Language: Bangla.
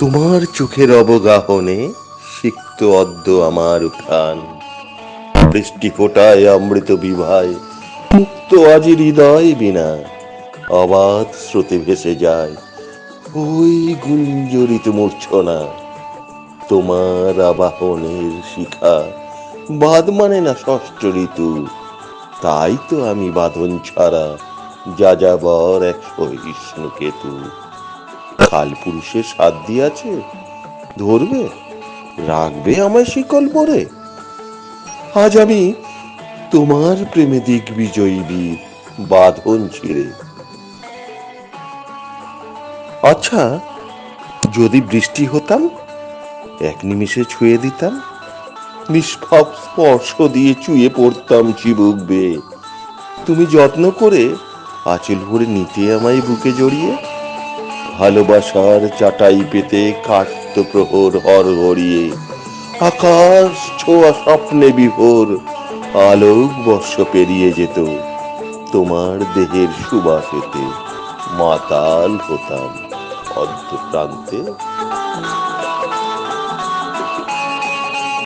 তোমার চোখের অবগাহনে সিক্ত অদ্য আমার উঠান বৃষ্টি ফোটায় অমৃত বিভায়, মুক্ত আজি হৃদয় বিনা অবাধ স্রোতে ভেসে যায়। ওই গুঞ্জরিত মূর্ছনা তোমার আবাহনের শিখা। বাদ মানে না ষষ্ঠ ঋতু, তাই তো আমি বাঁধন ছাড়া যা যাবর এক সহিষ্ণু কেতু। কাল পুরুষের সাত দিয়াছে ধরবে? রাখবে আমায় শিকল পরে? আজ আমি তোমার প্রেমে দিক বিজয়ী বীর, বাঁধন ছিঁড়ে। আচ্ছা যদি বৃষ্টি হতাম, এক নিমিষে ছুঁয়ে দিতাম। নিষ্পাপ স্পর্শ দিয়ে চুয়ে পড়তাম চিবুক বেয়ে। তুমি যত্ন করে আঁচল ভরে নিতে আমায় বুকে জড়িয়ে ভালোবাসার চাটাই পেতে কাটত প্রহর হর হরিয়ে। আকাশ ছোঁয়া স্বপ্নে বিভোর, আলোক বর্ষ পেরিয়ে যেত। তোমার দেহের সুবাসেতে মাতাল হতাম অর্ধ প্রান্তে